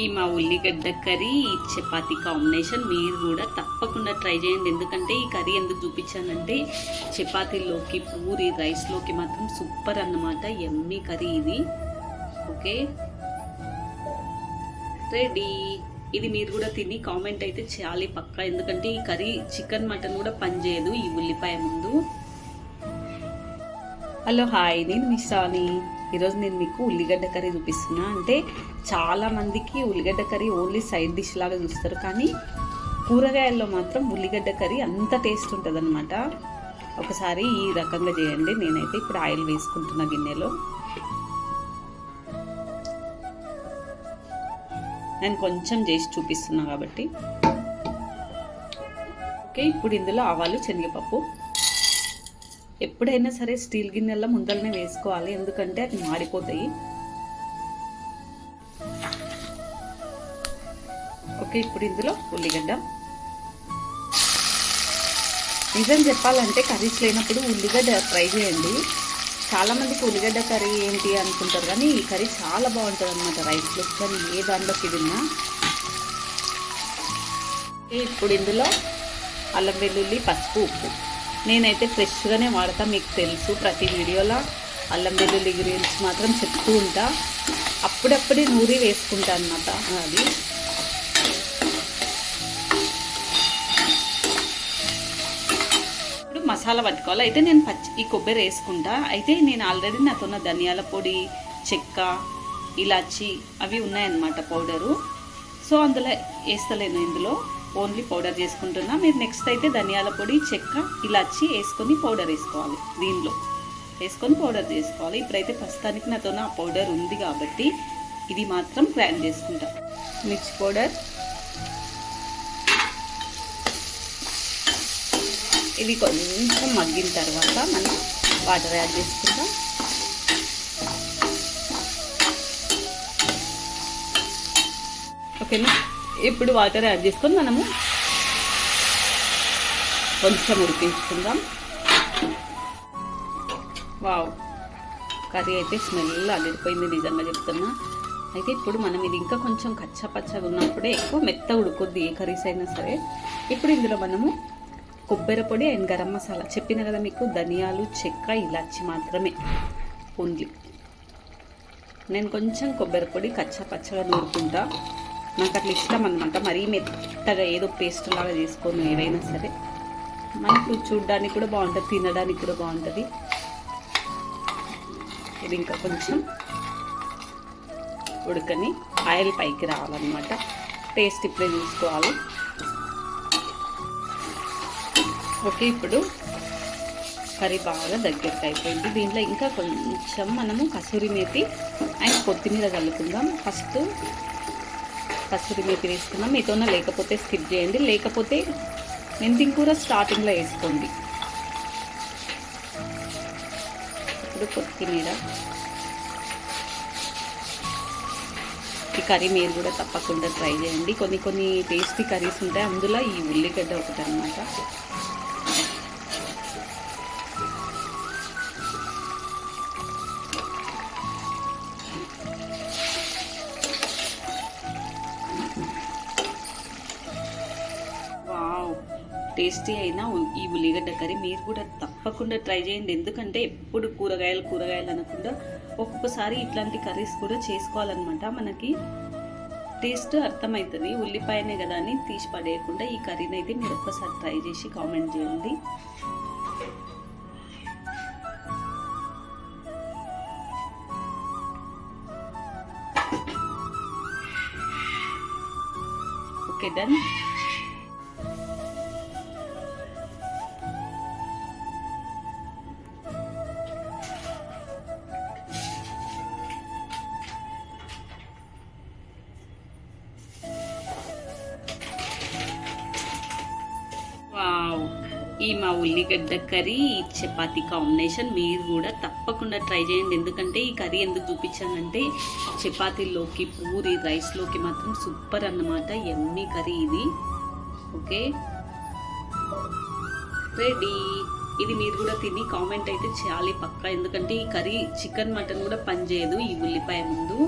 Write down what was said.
ఈ మా ఉల్లిగడ్డ కర్రీ చపాతి కాంబినేషన్ మీరు కూడా తప్పకుండా ట్రై చేయండి. ఎందుకంటే ఈ కర్రీ ఎందుకు చూపించానంటే చపాతీలోకి పూరి రైస్లోకి మాత్రం సూపర్ అన్నమాట. ఎమ్మీ కర్రీ ఇది. ఓకే? రెడీ. ఇది మీరు కూడా తిని కామెంట్ అయితే చేయాలి పక్క. ఎందుకంటే ఈ కర్రీ చికెన్ మటన్ కూడా పనిచేయదు ఈ ఉల్లిపాయ ముందు. Hello hi. నేను మిస్సాని ఈరోజు నేను మీకు ఉల్లిగడ్డ కర్రీ చూపిస్తున్నా. అంటే చాలా మందికి ఉల్లిగడ్డ కర్రీ ఓన్లీ సైడ్ డిష్ లాగా చూస్తారు. కానీ కూరగాయల్లో మాత్రం ఉల్లిగడ్డ కర్రీ అంత టేస్ట్ ఉంటుంది ఒకసారి ఈ రకంగా చేయండి. నేనైతే ఇప్పుడు ఆయిల్ వేసుకుంటున్నా గిన్నెలో. నేను కొంచెం చేసి చూపిస్తున్నా కాబట్టి. ఓకే ఇప్పుడు ఇందులో ఆవాలు శనగపప్పు. ఎప్పుడైనా సరే స్టీల్ గిన్నెల్లో ముందలనే వేసుకోవాలి. ఎందుకంటే అది మాడిపోతాయి. ఓకే ఇప్పుడు ఇందులో ఉల్లిగడ్డ. నిజం చెప్పాలంటే కర్రీస్ లేనప్పుడు ఉల్లిగడ్డ ట్రై చేయండి. చాలామందికి ఉల్లిగడ్డ కర్రీ ఏంటి అనుకుంటారు కానీ ఈ కర్రీ చాలా బాగుంటుంది అనమాట రైస్లో. కానీ ఏ దాంట్లోకి తిన్నా. ఇప్పుడు ఇందులో అల్లం వెల్లుల్లి పసుపు ఉప్పు. నేనైతే ఫ్రెష్గానే వాడతా మీకు తెలుసు. ప్రతి వీడియోలో అల్లం వెల్లుల్లి గురించి మాత్రం చెప్తూ ఉంటా. అప్పుడప్పుడే నూరి వేసుకుంటా అనమాట అది. ఇప్పుడు మసాలా పట్టుకోవాలి. అయితే నేను పచ్చి ఈ కొబ్బరి వేసుకుంటా. అయితే నేను ఆల్రెడీ నాతో ఉన్న ధనియాల పొడి చెక్క ఇలాచి అవి ఉన్నాయన్నమాట పౌడరు. సో అందులో వేస్తలేను ఇందులో. ఓన్లీ పౌడర్ చేసుకుంటున్నా. మీరు నెక్స్ట్ అయితే ధనియాల పొడి చెక్క ఇలాచి వేసుకొని పౌడర్ వేసుకోవాలి దీనిలో. వేసుకొని పౌడర్ చేసుకోవాలి. ఇప్పుడైతే ప్రస్తుతానికి నాతో ఆ పౌడర్ ఉంది కాబట్టి ఇది మాత్రం గ్రైండ్ చేసుకుంటా. మిర్చి పౌడర్. ఇవి కొంచెం మగ్గిన తర్వాత మనం వాటర్ యాడ్ చేసుకుంటాం. ఓకేనా? ఇప్పుడు వాటర్ యాడ్ చేసుకొని మనము కొంచెం ఉడికించుకుందాం. వావ్. కర్రీ అయితే స్మెల్ అదిరిపోయింది నిజంగా చెప్తున్నా. అయితే ఇప్పుడు మనం ఇది ఇంకా కొంచెం కచ్చపచ్చగా ఉన్నప్పుడే ఎక్కువ మెత్త ఉడుకుద్ది ఏ కర్రీస్ అయినా సరే. ఇప్పుడు ఇందులో మనము కొబ్బరి పొడి అండ్ గరం మసాలా. చెప్పిన కదా మీకు ధనియాలు చెక్క ఇలాచి మాత్రమే. ఓన్లీ. నేను కొంచెం కొబ్బరి పొడి కచ్చా పచ్చగా నూరుకుంటా. నాకు అట్లా ఇష్టం అనమాట మరీ మెత్తగా ఏదో పేస్ట్ లాగా చేసుకోను ఏదైనా సరే. మనకు చూడడానికి కూడా బాగుంటుంది తినడానికి కూడా బాగుంటుంది. ఇది ఇంకా కొంచెం ఉడకని ఆయిల్ పైకి రావాలన్నమాట. టేస్ట్ ఇప్పుడే చూసుకోవాలి. ఓకే ఇప్పుడు కర్రీ బాగా దగ్గరికి అయిపోయింది. దీంట్లో ఇంకా కొంచెం మనము కసూరి మేతి అండ్ కొత్తిమీర కలుపుకుందాం ఫస్ట్ కసూరి మేతి వేసుకుందాం మీతోన లేకపోతే స్కిప్ చేయండి. లేకపోతే మెంతింగ్ కూర స్టార్టింగ్లో వేసుకోండి. ఇప్పుడు కొత్తిమీర. ఈ కర్రీ మీరు కూడా తప్పకుండా ట్రై చేయండి. కొన్ని కొన్ని టేస్టీ కర్రీస్ ఉంటాయి. అందులో ఈ ఉల్లిగడ్డ ఒకటి అనమాట టేస్టీ అయినా ఈ ఉల్లిగడ్డ కర్రీ మీరు కూడా తప్పకుండా ట్రై చేయండి. ఎందుకంటే ఎప్పుడు కూరగాయలు కూరగాయలు అనకుండా ఒక్కొక్కసారి ఇట్లాంటి కర్రీస్ కూడా చేసుకోవాలన్నమాట. మనకి టేస్ట్ అర్థమవుతుంది ఉల్లిపాయనే కదా అని తీసి పడేయకుండా ఈ కర్రీని అయితే మీరు ఒక్కసారి ట్రై చేసి కామెంట్ చేయండి. Okay done? ఈ మా ఉల్లిగడ్డ కర్రీ ఈ చపాతీ కాంబినేషన్ మీరు కూడా తప్పకుండా ట్రై చేయండి. ఎందుకంటే ఈ కర్రీ ఎందుకు చూపించానంటే చపాతీలోకి పూరి రైస్లోకి మాత్రం సూపర్ అన్నమాట. ఎమ్మి కర్రీ ఇది. ఓకే? రెడీ. ఇది మీరు కూడా తిని కామెంట్ అయితే చేయాలి పక్కా. ఎందుకంటే ఈ కర్రీ చికెన్ మటన్ కూడా పనిచేయదు ఈ ఉల్లిపాయ ముందు.